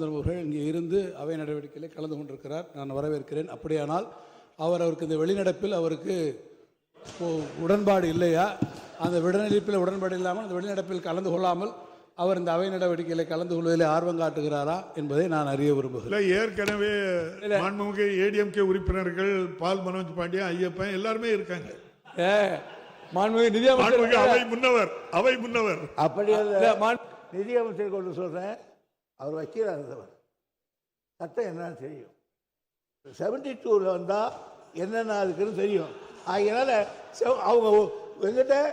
தனபாலச்சந்திரன் அவர்கள் இங்கே இருந்து அவை நடவடிக்கையில் கலந்து கொண்டிருக்கிறார். நான் வரவேற்கிறேன். அப்படியானால் அவர் அவருக்கு இந்த வெளிநடப்பில் அவருக்கு உடன்பாடு இல்லையா? அந்த விடநடப்பில் உடன்பாடு இல்லாமல் அந்த வெளிநடப்பில் கலந்து கொள்ளாமல் அவர் இந்த அவை நடவடிக்கையில் கலந்து கொள்வதில் ஆர்வம் காட்டுகிறாரா என்பதை நான் அறிய விரும்புகிறேன். இல்ல ஏற்கனவே மாண்புமிகு ஏடிஎம்கே உறுப்பினர்கள் பால் மனோஜ் பாண்டியன் ஐயப்பன் எல்லாருமே இருக்காங்க. ஏ மாண்புமிகு நிதியமைச்சர் அவை முன்னவர் அவை முன்னவர். அப்படி அல்ல இல்ல, மாண்- நிதியமைச்சர் கொண்டு சொல்கிறேன் அவர் வக்கீலாக இருந்தவர் சட்டம் என்னன்னு தெரியும். செவன்டி டூவில் வந்தால் என்னென்ன இருக்குன்னு தெரியும். அதனால செவ் அவங்க எங்கிட்ட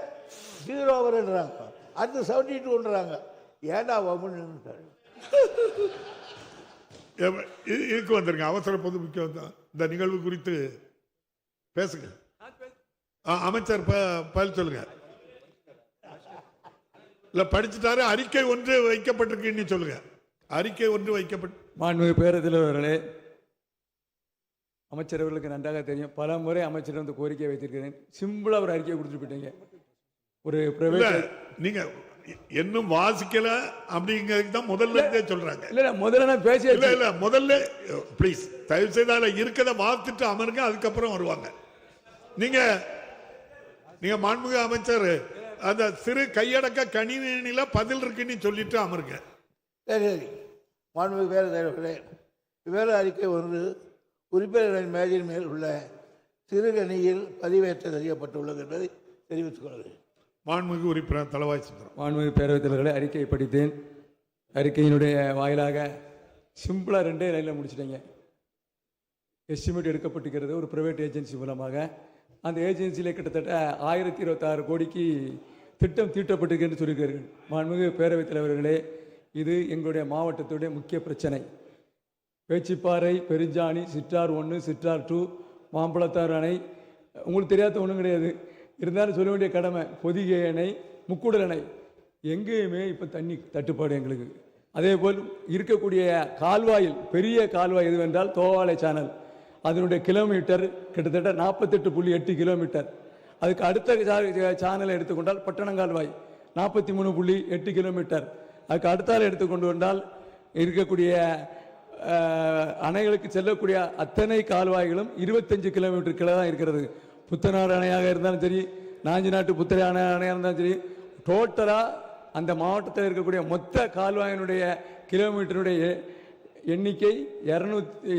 ஜீரோ ஓவர்ன்றாங்க அடுத்து செவன்டி டூன்றாங்க ஏன்டா ஒவ்வொன்று எவ- இதுக்கு வந்திருங்க. அவசர பொது முக்கியம் தான். இந்த நிகழ்வு குறித்து பேசுங்க. ஆ, அமைச்சர் ப- பதில் சொல்லுங்க. இல்லை படிச்சுட்டாரு. அறிக்கை ஒன்று வைக்கப்பட்டிருக்குன்னு சொல்லுங்கள் அறிக்கை ஒன்று வைக்கப்பட்டு மாண்புமிகு பேரத்தில் அவர்களே அமைச்சர் அவர்களுக்கு நன்றாக தெரியும். பல முறை அமைச்சர் வந்து கோரிக்கை வைத்திருக்கிறேன். சிம்பிளா ஒரு அறிக்கை கொடுத்துட்டு போயிட்டீங்க. ஒரு இல்ல பிரைவேட் நீங்க இன்னும் வாசிக்கல அப்படிங்கிறதுக்கு தான் முதல்ல இருந்தே சொல்றாங்க. இல்ல இல்ல, முதல்ல நான் இல்ல பேசியாச்சு. இல்ல முதல்ல ப்ளீஸ் தயவு செய்து அதுல இருக்கதை வாத்துட்டு அமருங்க அதுக்கப்புறம் வருவாங்க. நீங்க நீங்க மாண்புமிகு அமைச்சர் அந்த சிறு கையடக்க கணினியில பதில் இருக்குன்னு சொல்லிட்டு அமருங்க. சரி சரி. மாண்புமிகு வேறு தலைவர்களே வேறு அறிக்கை ஒன்று உறுப்பினர்களின் மேஜின் மேல் உள்ள சிறுகணியில் பதிவேற்ற செய்யப்பட்டுள்ளது என்பதை தெரிவித்துக் கொள்கிறேன். மாண்புமிகு உறுப்பினர் தலவாய் சுந்தரம். மாண்புமிகு பேரவைத் தலைவர்களே அறிக்கையை படித்தேன். அறிக்கையினுடைய வாயிலாக சிம்பிளா ரெண்டே லைனில் முடிச்சிட்டீங்க. எஸ்டிமேட் எடுக்கப்பட்டிருக்கிறது ஒரு பிரைவேட் ஏஜென்சி மூலமாக. அந்த ஏஜென்சியில் கிட்டத்தட்ட ஆயிரத்தி இருபத்தாறு கோடிக்கு திட்டம் தீட்டப்பட்டிருக்குன்னு சொல்லியிருக்கிறீர்கள் மாண்புமிகு பேரவைத் தலைவர்களே இது எங்களுடைய மாவட்டத்துடைய முக்கிய பிரச்சனை. பேச்சிப்பாறை பெருஞ்சாணி சிற்றார் ஒன்று சிற்றார் டூ மாம்பழத்தார் அணை. உங்களுக்கு தெரியாத ஒன்றும் கிடையாது. இருந்தாலும் சொல்ல வேண்டிய கடமை பொதிகை அணை முக்குடல் அணை. எங்கேயுமே இப்போ தண்ணி தட்டுப்பாடு எங்களுக்கு. அதே போல் இருக்கக்கூடிய கால்வாயில் பெரிய கால்வாய் எதுவென்றால் தோவாலை சேனல் அதனுடைய கிலோமீட்டர் கிட்டத்தட்ட நாற்பத்தெட்டு புள்ளி எட்டு கிலோமீட்டர் அதுக்கு அடுத்த சேனலை எடுத்துக்கொண்டால் பட்டணங்கால்வாய் நாற்பத்தி மூணு புள்ளி எட்டு கிலோமீட்டர் அதுக்கு அடுத்தால எடுத்துக்கொண்டு வந்தால் இருக்கக்கூடிய அணைகளுக்கு செல்லக்கூடிய அத்தனை கால்வாய்களும் இருபத்தஞ்சு கிலோமீட்டர் கீழே தான் இருக்கிறது. புத்தனார் அணையாக இருந்தாலும் சரி நாஞ்சி நாட்டு புத்தரை அணை அணையாக இருந்தாலும் சரி டோட்டலாக அந்த மாவட்டத்தில் இருக்கக்கூடிய மொத்த கால்வாயினுடைய கிலோமீட்டருடைய எண்ணிக்கை இரநூத்தி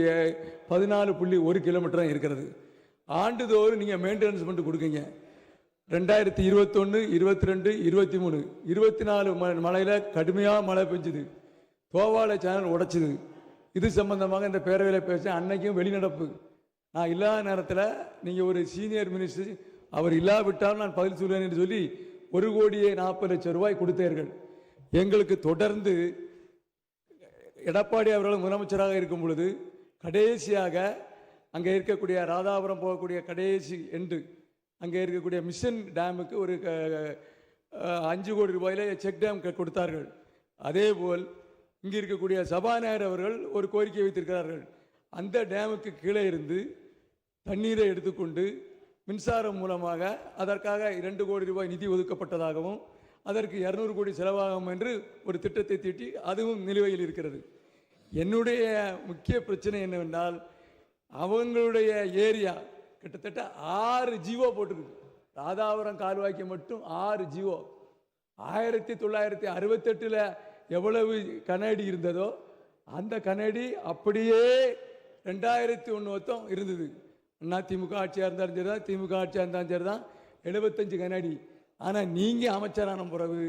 பதினாலு புள்ளி ஒரு கிலோமீட்டர் தான் இருக்கிறது. ஆண்டுதோறும் நீங்கள் மெயின்டெனன்ஸ் பண்ணிட்டு கொடுக்குங்க ரெண்டாயிரத்தி இருபத்தொன்று இருபத்தி ரெண்டு இருபத்தி மூணு இருபத்தி நாலு ம மழையில் கடுமையாக மழை பெஞ்சுது. தோவாலை சேனல் உடைச்சிது. இது சம்பந்தமாக இந்த பேரவையில் பேச அன்னைக்கும் வெளிநடப்பு. நான் இல்லாத நேரத்தில் நீங்கள் ஒரு சீனியர் மினிஸ்டர் அவர் இல்லாவிட்டால் நான் பதில் சொல்வேன் என்று சொல்லி ஒரு கோடியே நாற்பது லட்சம் ரூபாய் கொடுத்தீர்கள். எங்களுக்கு தொடர்ந்து எடப்பாடி அவர்கள் முதலமைச்சராக இருக்கும் பொழுது கடைசியாக அங்கே இருக்கக்கூடிய ராதாபுரம் போகக்கூடிய கடைசி என்று அங்கே இருக்கக்கூடிய மிஷன் டேமுக்கு ஒரு க- அஞ்சு கோடி ரூபாயில் செக் டேம் கொடுத்தார்கள். அதேபோல் இங்கே இருக்கக்கூடிய சபாநாயகர் அவர்கள் ஒரு கோரிக்கை வைத்திருக்கிறார்கள். அந்த டேமுக்கு கீழே இருந்து தண்ணீரை எடுத்துக்கொண்டு மின்சாரம் மூலமாக அதற்காக இரண்டு கோடி ரூபாய் நிதி ஒதுக்கப்பட்டதாகவும் அதற்கு இரநூறு கோடி செலவாகும் என்று ஒரு திட்டத்தை தீட்டி அதுவும் நிலுவையில் இருக்கிறது. என்னுடைய முக்கிய பிரச்சனை என்னவென்றால் அவங்களுடைய ஏரியா கிட்டத்தட்ட ஆறு ஜீவோ போட்டிருக்கு ராதாபுரம் கால்வாய்க்கு மட்டும் ஆறு ஜீவோ. ஆயிரத்தி தொள்ளாயிரத்தி அறுபத்தெட்டில் எவ்வளவு கனஅடி இருந்ததோ அந்த கனஅடி அப்படியே ரெண்டாயிரத்தி ஒன்று மொத்தம் இருந்தது. அண்ணா திமுக ஆட்சியாக இருந்தாலும் சரி தான் திமுக ஆட்சியாக இருந்தாலும் சரி தான் எழுபத்தஞ்சு கண்ணாடி ஆனால் நீங்கள் அமைச்சரான பிறகு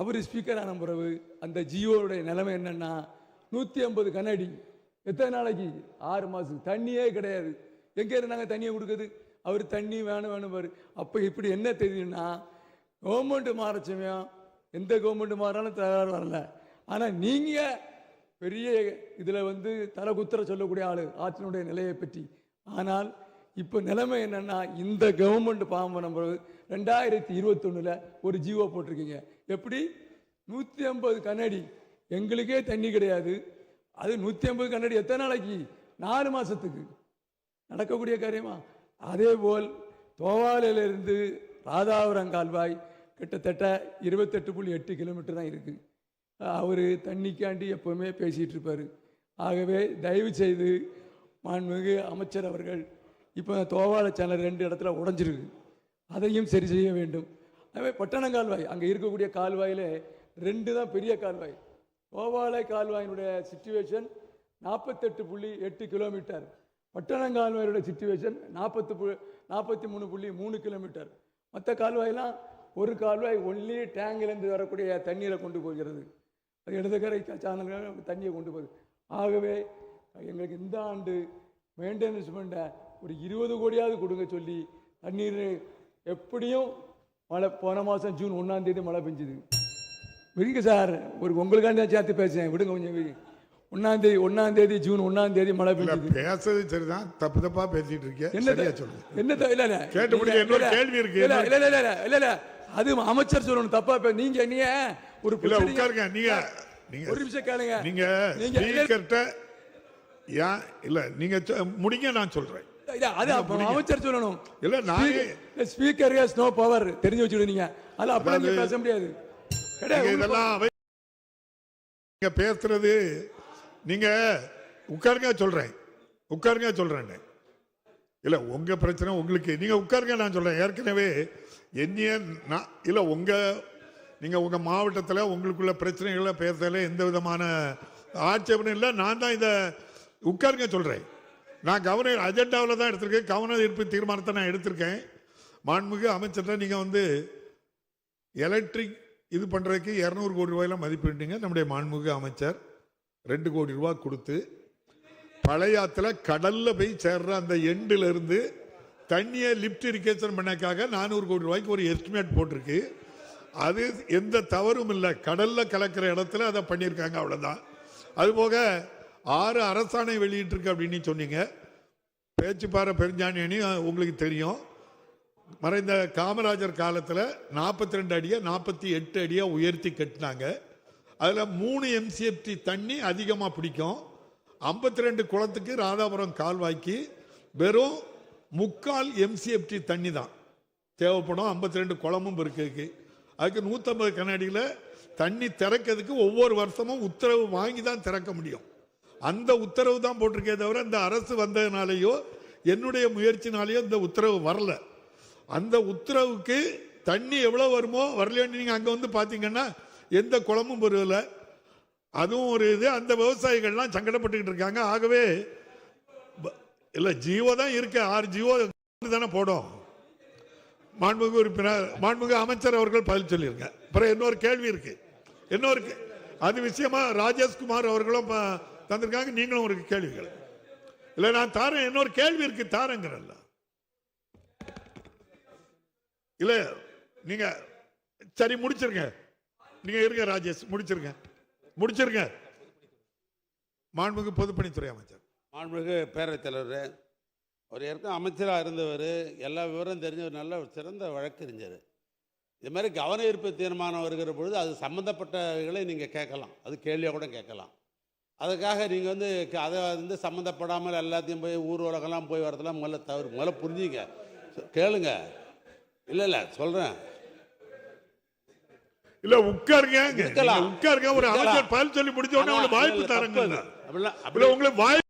அவர் ஸ்பீக்கரான பிறகு அந்த ஜியோவுடைய நிலைமை என்னென்னா நூற்றி ஐம்பது கனஅடி. எத்தனை நாளைக்கு? ஆறு மாதம் தண்ணியே கிடையாது. எங்கே நாங்கள் தண்ணியை கொடுக்குது? அவர் தண்ணி வேணும் வேணும் பாரு. அப்போ இப்படி என்ன தெரியுதுன்னா கவர்மெண்ட்டு மாற சமயம் எந்த கவர்மெண்ட் மாறினாலும் தகராறு வரல ஆனால் நீங்கள் பெரிய இதில் வந்து தலை குத்துற சொல்லக்கூடிய ஆள் ஆற்றினுடைய நிலையை பற்றி. ஆனால் இப்போ நிலைமை என்னென்னா இந்த கவர்மெண்ட் பாவம் நம்ம ரெண்டாயிரத்தி இருபத்தொன்னுல ஒரு ஜீவோ போட்டிருக்கீங்க. எப்படி? நூற்றி ஐம்பது கண்ணாடி. எங்களுக்கே தண்ணி கிடையாது. அது நூற்றி ஐம்பது கண்ணாடி எத்தனை நாளைக்கு? நாலு மாதத்துக்கு நடக்கக்கூடிய காரியமா? அதே போல் தோவாலிலிருந்து ராதாபுரம் கால்வாய் கிட்டத்தட்ட இருபத்தெட்டு புள்ளி எட்டு கிலோமீட்டர் தான் இருக்குது அவர் தண்ணிக்காண்டி எப்போவுமே பேசிகிட்டு இருப்பார். ஆகவே தயவு செய்து மாண்புமிகு அமைச்சர் அவர்கள் இப்போ தோவாள சேனல் ரெண்டு இடத்துல உடஞ்சிருக்கு. அதையும் சரி செய்ய வேண்டும். அதே பட்டணங்கால்வாய் அங்கே இருக்கக்கூடிய கால்வாயில் ரெண்டு தான் பெரிய கால்வாய். தோவாலை கால்வாயினுடைய சுச்சுவேஷன் நாற்பத்தெட்டு புள்ளி எட்டு கிலோமீட்டர். பட்டணங்கால்வாயோட சுச்சுவேஷன் நாற்பத்து பு நாற்பத்தி மூணு புள்ளி மூணு கிலோமீட்டர் மற்ற கால்வாயெல்லாம் ஒரு கால்வாய் ஒன்லி டேங்கிலேருந்து வரக்கூடிய தண்ணீரை கொண்டு போகிறது. அது இடதுகரை சானல்கள் தண்ணியை கொண்டு போகுது. ஆகவே எங்களுக்கு இந்த ஆண்டு மெயின்டெனன்ஸ் பண்ண ஒரு இருபது கோடியாவது கொடுங்க சொல்லி தண்ணீர் எப்படியும் மழை போன மாதம் ஜூன் ஒன்றாம் தேதி மழை பெஞ்சுது. விடுங்க சார் ஒரு உங்களுக்காண்டி சேர்த்து பேசுகிறேன் விடுங்க கொஞ்சம் விடுங்க. ஒண்ணாம் தேதி ஒன்றாம் தேதி ஜூன் ஒன்றாம் தேதி மழை பெஞ்சுது. பேசுறது சரிதான். தப்பு தப்பா பேசிட்டு இருக்கீங்க. என்ன சொல்லுங்க. என்ன இல்ல இல்ல. கேட்டு இல்ல, கேள்வி இருக்கு. இல்ல இல்ல இல்ல இல்ல இல்ல இல்ல. அது அமைச்சர் சொல்லணும். தப்பா பே- நீங்க நீங்க ஒரு உட்காருங்க. நீங்க நீங்க ஒரு நிமிஷம் கேளுங்க. நீங்க ஸ்பீக்கர்ட்ட ஏன் இல்ல நீங்க முடிங்க நான் சொல்றேன். இல்ல, அது அமைச்சர் சொல்லணும். இல்ல நானே ஸ்பீக்கர் ஹஸ் நோ பவர் தெரிஞ்சு வச்சுடுவீங்க அது அப்படி பேச முடியாது. இதெல்லாம் பேசுறது நீங்க உட்காருங்க சொல்றேன். உட்காருங்க சொல்றேன் இல்ல உங்க பிரச்சனை உங்களுக்கு. நீங்க உட்காருங்க நான் சொல்றேன். ஏற்கனவே என்னையே நான் இல்ல உங்க நீங்க உங்க மாவட்டத்தில் உங்களுக்குள்ள பிரச்சனைகளை பேசல எந்த விதமான ஆட்சேபனும் இல்லை. நான் தான் இதை உட்காருங்க சொல்றேன். நான் கவர்னர் அஜெண்டாவில் தான் எடுத்திருக்கேன். கவர்னர் ஈர்ப்பு தீர்மானத்தை நான் எடுத்திருக்கேன். மாண்புமிகு அமைச்சர்கிட்ட நீங்கள் வந்து எலக்ட்ரிக் இது பண்ணுறதுக்கு இரநூறு கோடி ரூபாயெலாம் மதிப்பிட்டீங்க நம்முடைய மாண்புமிகு அமைச்சர். ரெண்டு கோடி ரூபா கொடுத்து பழையாத்துல கடல்ல போய் சேர்ற அந்த எண்டுல இருந்து தண்ணியை லிப்ட் இரிகேஷன் பண்ணக்காக நானூறு கோடி ரூபாய்க்கு ஒரு எஸ்டிமேட் போட்டிருக்கு. அது எந்த தவறும் இல்லை. கடல்ல கலக்கிற இடத்துல அதை பண்ணியிருக்காங்க அவ்வளோதான் அதுபோக ஆறு அரசாணை வெளியிட்டிருக்கு அப்படின்னு சொன்னீங்க. பேச்சுப்பாறை பெருஞ்சாணியனையும் உங்களுக்கு தெரியும். மறைந்த காமராஜர் காலத்தில் நாற்பத்தி ரெண்டு அடியை நாற்பத்தி எட்டு அடியாக உயர்த்தி கட்டினாங்க. அதில் மூணு எம்சிஎஃப்டி தண்ணி அதிகமாக பிடிக்கும். ஐம்பத்தி ரெண்டு குளத்துக்கு ராதாபுரம் கால்வாய்க்கு வெறும் முக்கால் எம்சிஎஃப்டி தண்ணி தான். தேவைப்படும் ஐம்பத்தி ரெண்டு குளமும் இருக்குது அதுக்கு நூற்றம்பது கண்ணாடியில் தண்ணி திறக்கிறதுக்கு ஒவ்வொரு வருஷமும் உத்தரவு வாங்கி தான் திறக்க முடியும். அந்த உத்தரவு தான் போட்டிருக்கே தவிர இந்த அரசு வந்ததுனாலேயோ என்னுடைய முயற்சினாலேயோ இந்த உத்தரவு வரல. அந்த உத்தரவுக்கு தண்ணி எவ்வளோ வருமோ வரலன்னு நீங்கள் அங்கே வந்து பார்த்தீங்கன்னா எந்த குளமும் வருவல அதுவும் ஒரு இது அந்த விவசாயிகள்லாம் சங்கடப்பட்டுக்கிட்டு இருக்காங்க. ஆகவே இல்லை ஜீவோ தான் இருக்கு. ஆறு ஜீவோ தானே போடும். மாண்புமிகு உறுப்பினர் மாண்புமிகு அமைச்சர் அவர்கள் பதில் சொல்லியிருங்க. அப்புறம் இன்னொரு கேள்வி இருக்கு. இன்னொரு அது விஷயமா ராஜேஷ்குமார் அவர்களும் தந்திருக்காங்க. நீங்களும் ஒரு கேள்விகள் இல்ல நான் தாரேன். இன்னொரு கேள்வி இருக்கு. தாரங்கிறல்ல இல்ல நீங்க சரி முடிச்சிருங்க. நீங்க இருங்க ராஜேஷ் முடிச்சிருங்க. முடிச்சிருங்க. மாண்புமிகு பொதுப்பணித்துறை அமைச்சர். மாண்புமிகு பேரவைத் தலைவர் அவர் ஏற்கனவே அமைச்சராக இருந்தவர் எல்லா விவரம் தெரிஞ்ச ஒரு நல்ல ஒரு சிறந்த வழக்கறிஞர். இது மாதிரி கவன ஈர்ப்பு தீர்மானம் வருகிற பொழுது அது சம்மந்தப்பட்டவைகளை நீங்கள் கேட்கலாம். அது கேள்வியாக கூட கேட்கலாம். அதுக்காக நீங்கள் வந்து அதை வந்து சம்மந்தப்படாமல் எல்லாத்தையும் போய் ஊர் உலகெல்லாம் போய் வரதெல்லாம் முதல்ல தவறு முதல்ல புரிஞ்சுங்க. கேளுங்க. இல்லை இல்லை சொல்கிறேன் இல்ல உட்காருங்க. உட்காருங்க ஒரு. அமைச்சர் பதில் சொல்லி முடிச்ச உடனே வாய்ப்பு தரங்க உங்களுக்கு வாய்ப்பு